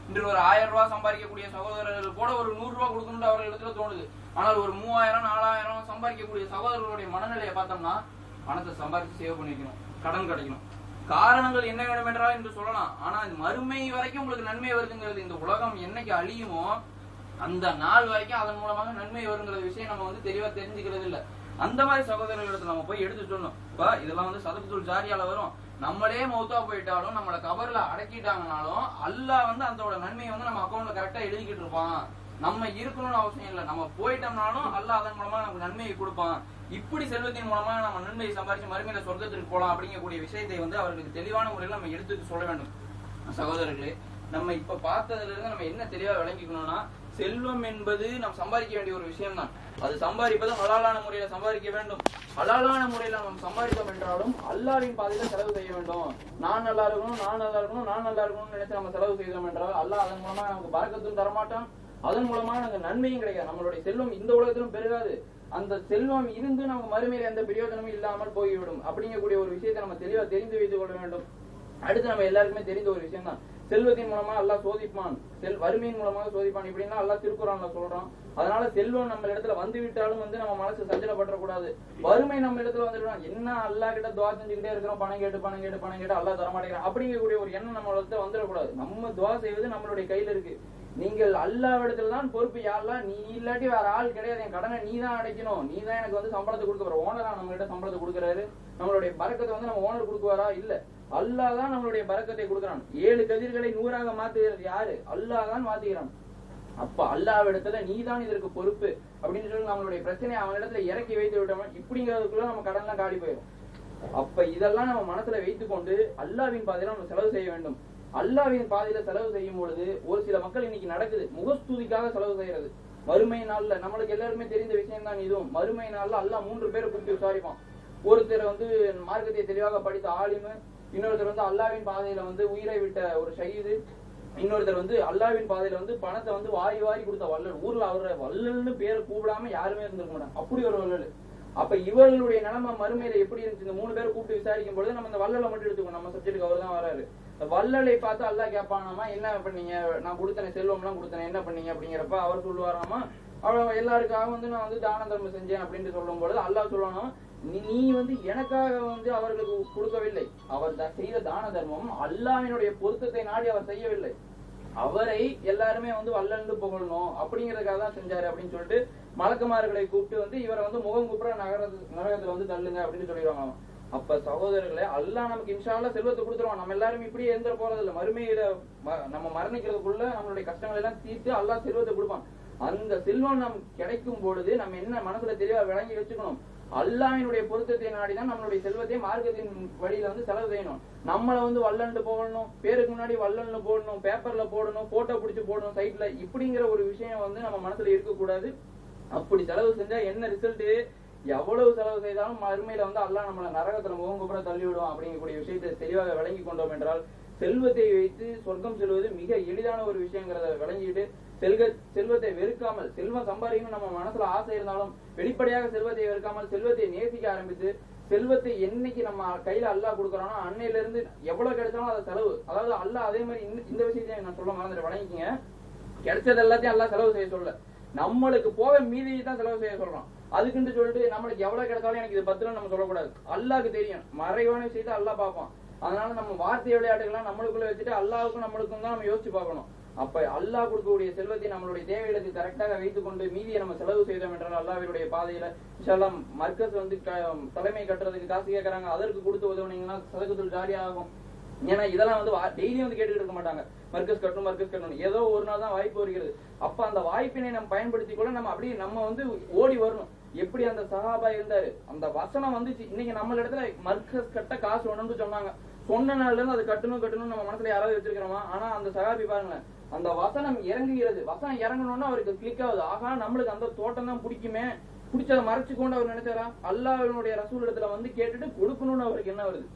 இன்று ஒரு ஆயிரம் ரூபாய் சம்பாதிக்கக்கூடிய சகோதரர்கள் கூட ஒரு நூறு ரூபாய் கொடுக்கணும்னு அவர்களிடத்துல தோணுது. ஆனால் ஒரு மூவாயிரம் நாலாயிரம் சம்பாதிக்கக்கூடிய சகோதரர்களுடைய மனநிலையை பார்த்தோம்னா பணத்தை சம்பாதிச்சு சேவ் பண்ணிக்கணும் கடன் கிடைக்கணும். காரணங்கள் என்ன வேணும் என்றால் என்று சொல்லலாம். ஆனா மறுமை வரைக்கும் உங்களுக்கு நன்மை வருதுங்கிறது இந்த உலகம் என்னைக்கு அழியுமோ அந்த நாள் வரைக்கும் அதன் மூலமாக நன்மை வருங்கிற விஷயம் நம்ம வந்து தெளிவா தெரிஞ்சுக்கிறது இல்ல அந்த மாதிரி சகோதரர்களிடத்துல நம்ம போய் எடுத்து சொல்லணும். இப்ப இதெல்லாம் வந்து சதகுத்துல் ஜாரியால வரும். நம்மளே மௌத்தா போயிட்டாலும் நம்மள கபர்ல அடக்கிட்டாங்கனாலும் அல்லாஹ் வந்து அதோட நன்மையை வந்து நம்ம அக்கௌண்ட்ல கரெக்டா எழுதிக்கிட்டு இருப்பான். நம்ம இருக்கணும்னு அவசியம் இல்லை. நம்ம போயிட்டோம்னாலும் அல்லாஹ் அதன் மூலமா நமக்கு நன்மையை கொடுப்பான். இப்படி செல்வத்தின் மூலமா நம்ம நன்மையை சம்பாரிச்சு மறுமையில சொர்க்கத்திற்கு போலாம் அப்படிங்கக்கூடிய விஷயத்தை வந்து அவர்களுக்கு தெளிவான முறையில் நம்ம எடுத்து சொல்ல வேண்டும். சகோதரர்களே நம்ம இப்ப பார்த்ததுல இருந்து நம்ம என்ன தெளிவா விளங்கிக்கணும்னா செல்வம் என்பது நாம் சம்பாதிக்க வேண்டிய ஒரு விஷயம் தான் அது சம்பாதிப்பது ஹலாலான முறையில சம்பாதிக்க வேண்டும். ஹலாலான முறையில நாம் சம்பாதித்தோம் என்றாலும் அல்லாவின் பாதையில செலவு செய்ய வேண்டும். நான் நல்லா இருக்கணும் நான் நல்லா இருக்கணும் நான் நல்லா இருக்கணும்னு நினைச்சு நம்ம செலவு செய்தோம் என்றால் அல்லாஹ் அதன் மூலமா நமக்கு பறக்கத்தும் தரமாட்டான். அதன் மூலமா நமக்கு நன்மையும் கிடைக்காது. நம்மளுடைய செல்வம் இந்த உலகத்திலும் பெருகாது. அந்த செல்வம் இருந்து நமக்கு மறுமையில எந்த பிரயோஜனமும் இல்லாமல் போய்விடும். அப்படிங்கக்கூடிய ஒரு விஷயத்தை நம்ம தெளிவா தெரிந்து வைத்துக் கொள்ள வேண்டும். அடுத்து நம்ம எல்லாருக்குமே தெரிந்த ஒரு விஷயம் தான் செல்வத்தின் மூலமா எல்லாம் சோதிப்பான். செல் வறுமையின் மூலமாக சோதிப்பான். இப்படின்னா எல்லாம் திருக்குறான்ல சொல்றோம் அதனால செல்வம் நம்ம இடத்துல வந்து விட்டாலும் வந்து நம்ம மனசு சஞ்சலப்பட கூடாது வறுமை நம்ம இடத்துல வந்துடுறோம் என்ன அல்லா கிட்ட துவா செஞ்சுக்கிட்டே இருக்கிறோம்? பணம் கேட்டு பணம் கேட்டு பணம் கேட்டு அல்லா தரமாட்டேங்கிறான். அப்படிங்கக்கூடிய ஒரு எண்ணம் நம்ம இடத்துல வந்துடக்கூடாது. நம்ம துவா செய்வது நம்மளுடைய கையில இருக்கு. நீங்கள் அல்லாவிடத்தில் தான் பொறுப்பு. யாரெல்லாம் நீ இல்லாட்டி வேற ஆள் கிடையாது. என் கடனை நீ தான் அடைக்கணும். நீ தான் எனக்கு வந்து சம்பளத்தை கொடுக்க போற. ஓனரா நம்ம கிட்ட சம்பளத்தை கொடுக்குறாரு. நம்மளுடைய பறக்கத்தை வந்து நம்ம ஓனர் கொடுக்குவாரா? இல்ல. அல்லாஹ் தான் நம்மளுடைய பறக்கத்தை கொடுக்குறான். ஏழு கதிர்களை நூறாக மாத்துகிறது யாரு? அல்லாஹ் தான் மாத்துகிறான். அப்ப அல்லாவிடத்துல நீ தான் இதற்கு பொறுப்பு. அப்படின்னு சொல்லி நம்மளுடைய பிரச்சனையை அவனிடத்துல இறக்கி வைத்து விட்டோம் இப்படிங்கிறதுக்குள்ள நம்ம கடன்லாம் காடி போயிடும் அப்ப இதெல்லாம் நம்ம மனசுல வைத்துக்கொண்டு அல்லாவின் பாதையில நம்ம செலவு செய்ய வேண்டும். அல்லாவின் பாதையில செலவு செய்யும் பொழுது ஒரு சில மக்கள் இன்னைக்கு நடக்குது. முகஸ்துதிக்காக செலவு செய்யறது. மறுமை நாள்ல நம்மளுக்கு எல்லாருமே தெரிந்த விஷயம் தான் இதுவும். மறுமை நாள்ல அல்லா மூன்று பேரை கூப்பிட்டு விசாரிப்பான். ஒருத்தர் வந்து மார்க்கத்தை தெளிவாக படித்த ஆலிமு இன்னொருத்தர் வந்து அல்லாவின் பாதையில வந்து உயிரை விட்ட ஒரு ஷஹீது இன்னொருத்தர் வந்து அல்லாவின் பாதையில வந்து பணத்தை வந்து வாரி வாரி கொடுத்த வள்ளல். ஊர்ல அவர வள்ளல்னு பேரை கூப்பிடாம யாருமே இருந்திருக்க மாட்டாங்க. அப்படி ஒரு வள்ளல். அப்ப இவர்களுடைய நிலைமை மறுமையில எப்படி இருந்துச்சு? இந்த மூணு பேரை கூப்பிட்டு விசாரிக்கும் பொழுது நம்ம இந்த வல்லலை மட்டும் எடுத்துக்கணும். நம்ம சப்ஜெக்ட்டுக்கு அவர் தான் வராரு. இந்த பார்த்து அல்லாஹ் கேட்பானாமா? என்ன பண்ணீங்க? நான் கொடுத்தனே செல்வம் எல்லாம் கொடுத்தனே என்ன பண்ணீங்க அப்படிங்கிறப்ப அவர் சொல்லுவாராமா? அவ்வளவு எல்லாருக்காக வந்து நான் வந்து தான தர்மம் செஞ்சேன் அப்படின்ட்டு சொல்லும் பொழுது அல்லாஹ் சொல்லணும் நீ நீ வந்து எனக்காக வந்து அவர்களுக்கு கொடுக்கவில்லை. அவர் த- செய்த தான தர்மம் அல்லாஹ்வினுடைய பொருத்தத்தை நாடி அவர் செய்யவில்லை. அவரை எல்லாருமே வந்து வல்லண்டு புகழணும் அப்படிங்கறதுக்காக தான் செஞ்சாரு அப்படின்னு சொல்லிட்டு மலக்குமார்களை கூப்பிட்டு வந்து இவரை வந்து முகம் குப்புற நகர நகரத்துல வந்து தள்ளுங்க அப்படின்னு சொல்லிடுவாங்க அப்ப சகோதரர்களே அல்லா நமக்கு இன்ஷால்லா செல்வத்தை கொடுத்துருவான். நம்ம எல்லாரும் இப்படியே எந்திர போறது இல்ல. மறுமையில ம- நம்ம மரணிக்கிறதுக்குள்ள நம்மளுடைய கஷ்டங்களை எல்லாம் தீர்த்து அல்லா செல்வத்தை கொடுப்பான். அந்த செல்வம் நம் கிடைக்கும் பொழுது நம்ம என்ன மனசுல தெளிவா விளங்கி வச்சுக்கணும்? அல்லாவினுடைய பொருத்தத்தை நாடிதான் நம்மளுடைய செல்வத்தை மார்க்கத்தின் வழியில வந்து செலவு செய்யணும். நம்மள வந்து வல்லண்டு போடணும் பேருக்கு முன்னாடி வல்லண்டு போடணும் பேப்பர்ல போடணும் போட்டோ பிடிச்சு போடணும் சைட்ல இப்படிங்கிற ஒரு விஷயம் வந்து நம்ம மனசுல இருக்கக்கூடாது. அப்படி செலவு செஞ்சா என்ன ரிசல்ட் எவ்வளவு செலவு செய்தாலும் மறுமையில வந்து அல்லாஹ் நம்மள நரகத்துல முகம் கூட தள்ளி விடுவான் அப்படிங்கக்கூடிய விஷயத்தை தெளிவாக விளங்கி கொண்டோம் என்றால் செல்வத்தை வைத்து சொர்க்கம் செல்வது மிக எளிதான ஒரு விஷயங்கிறத விளங்கிட்டு செல்க செல்வத்தை வெறுக்காமல் செல்வம் சம்பாதிக்கணும் நம்ம மனசுல ஆசை இருந்தாலும் வெளிப்படையாக செல்வத்தை வெறுக்காமல் செல்வத்தை நேசிக்க ஆரம்பித்து செல்வத்தை என்னைக்கு நம்ம கையில அல்லாஹ் கொடுக்கறானோ அன்னையில இருந்து எவ்வளவு கிடைச்சாலும் அது செலவு. அதாவது அல்லா அதே மாதிரி இந்த- இந்த விஷயத்தையும் நான் சொல்ல மறந்துட்டு வழங்கிக்கங்க கிடைச்சது எல்லாத்தையும் அல்லா செலவு செய்ய சொல்ல. நம்மளுக்கு போக மீதியை தான் செலவு செய்ய சொல்றோம் அதுக்குன்னு சொல்லிட்டு நம்மளுக்கு எவ்வளவு கிடைச்சாலும் எனக்கு இது பத்துல நம்ம சொல்லக்கூடாது. அல்லாக்கு தெரியும். மறைவான விஷயத்தை அல்லாஹ் பார்ப்போம் அதனால நம்ம வார்த்தை விளையாட்டுகள்லாம் நம்மளுக்குள்ள வச்சுட்டு அல்லாவுக்கும் நம்மளுக்கும் தான் நம்ம யோசிச்சு பார்க்கணும். அப்ப அல்லாஹ் கொடுக்கக்கூடிய செல்வத்தை நம்மளுடைய தேவையிடத்தை கரெக்டாக வைத்துக் கொண்டு மீதியை நம்ம செலவு செய்தோம் என்றால் அல்லாவினுடைய பாதையில விஷயம் மர்க்கஸ் வந்து க- தலைமை கட்டுறதுக்கு காசு கேட்கறாங்க அதற்கு கொடுத்து உதவுனீங்கன்னா சதகத்தில் ஜாரி ஆகும். ஏன்னா இதெல்லாம் வந்து டெய்லி வந்து கேட்டுக்கிட்டு இருக்க மாட்டாங்க. மர்க்கஸ் கட்டணும் மர்க்கஸ் கட்டணும். ஏதோ ஒரு நாள் தான் வாய்ப்பு வருகிறது. அப்ப அந்த வாய்ப்பினை நம்ம பயன்படுத்தி கூட நம்ம அப்படியே நம்ம வந்து ஓடி வரணும். எப்படி அந்த சஹாபா இருந்தாரு? அந்த வசனம் வந்துச்சு. இன்னைக்கு நம்ம இடத்துல மர்க்கஸ் கட்ட காசு ஒண்ணு சொன்னாங்க. சொன்ன நாள்ல இருந்து அது கட்டணும் கட்டணும் நம்ம மனசுல யாராவது வச்சிருக்கிறோமா? ஆனா அந்த சகாபி பாருங்களேன் அந்த வசனம் இறங்குகிறது. வசனம் இறங்கணும்னா அவருக்கு கிளிக் ஆகுது. ஆகா நம்மளுக்கு அந்த தோட்டம் தான் பிடிக்குமே. பிடிச்சதை மறைச்சு கொண்டு அவர் நினைச்சாரா? அல்லாவினுடைய ரசூல் இடத்துல வந்து கேட்டுட்டு கொடுக்கணும்னு அவருக்கு என்ன வருது?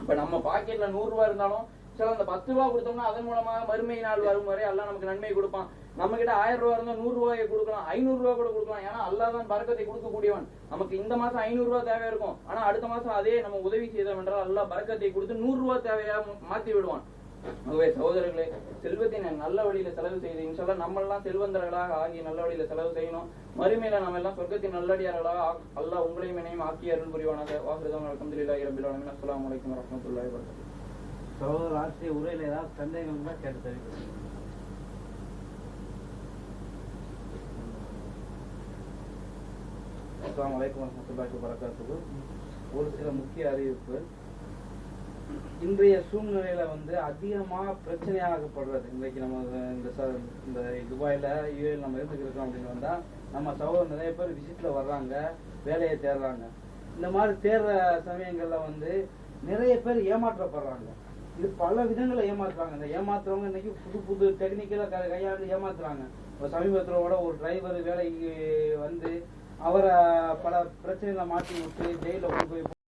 இப்ப நம்ம பாக்கெட்ல நூறு ரூபாய் இருந்தாலும் சில அந்த பத்து ரூபாய் கொடுத்தோம்னா அதன் மூலமா மறுமை நாள் வரும் வரை அல்லாஹ் நமக்கு நன்மை கொடுப்பான். நம்ம கிட்ட ஆயிரம் ரூபா இருந்தா நூறு ரூபாயை கொடுக்கலாம் ஐநூறு ரூபாய் கூட கொடுக்கலாம். ஏன்னா அல்லாதான் பறக்கத்தை கொடுக்கக்கூடியவன். நமக்கு இந்த மாசம் ஐநூறு ரூபாய் தேவை இருக்கும். ஆனா அடுத்த மாசம் அதே நம்ம உதவி செய்தோம் என்றால் அல்லா பறக்கத்தை கொடுத்து நூறு ரூபாய் தேவையா மாத்தி விடுவான். ஆகவே சகோதரர்களே செல்வத்தை நான் நல்ல வழியில செலவு செய்து இன்ஷால்லா நம்ம எல்லாம் செல்வந்தர்களாக ஆகி நல்ல வழியில செலவு செய்யணும். மறுமையில நம்ம எல்லாம் சொர்க்கத்தின் நல்லடியார்களாக ஆ- அல்லாஹ் உங்களையும் என்னையும் ஆக்கி அருள் புரிவானாக. வாஹிருதம் அல்ஹம்துலில்லாஹி ரப்பில் ஆலமீன். அஸ்ஸலாமு அலைக்கும் வரஹ்மத்துல்லாஹி வபரகாத்துஹு. சகோதரர் ஆசிரியர் உரையில ஏதாவது சந்தேகம் இருந்தா கேட்டு தெரிவிக்கிறேன். அஸ்லாம் வலைக்கம் வரஹ்மத்துல்லாஹி வரகாத்துக்கு ஒரு சில முக்கிய அறிவிப்பு. இன்றைய சூழ்நிலையில வந்து அதிகமா பிரச்சனையாகப்படுறது. இன்றைக்கு நம்ம இந்த இந்த துபாயில யூஏல நம்ம இருந்துக்கிறோம் அப்படின்னு வந்தா நம்ம சகோதரர் நிறைய பேர் விசிட்ல வர்றாங்க வேலையை தேடுறாங்க. இந்த மாதிரி தேடுற சமயங்கள்ல வந்து நிறைய பேர் ஏமாற்றப்படுறாங்க. இது பல விதங்களை ஏமாத்துறாங்க. இந்த ஏமாத்துறவங்க இன்னைக்கு புது புது டெக்னிக்கலா கையாண்டு ஏமாத்துறாங்க. இப்ப சமீபத்துல கூட ஒரு டிரைவர் வேலைக்கு வந்து அவரை பல பிரச்சனைகளை மாட்டி விட்டு ஜெயில கொண்டு போய்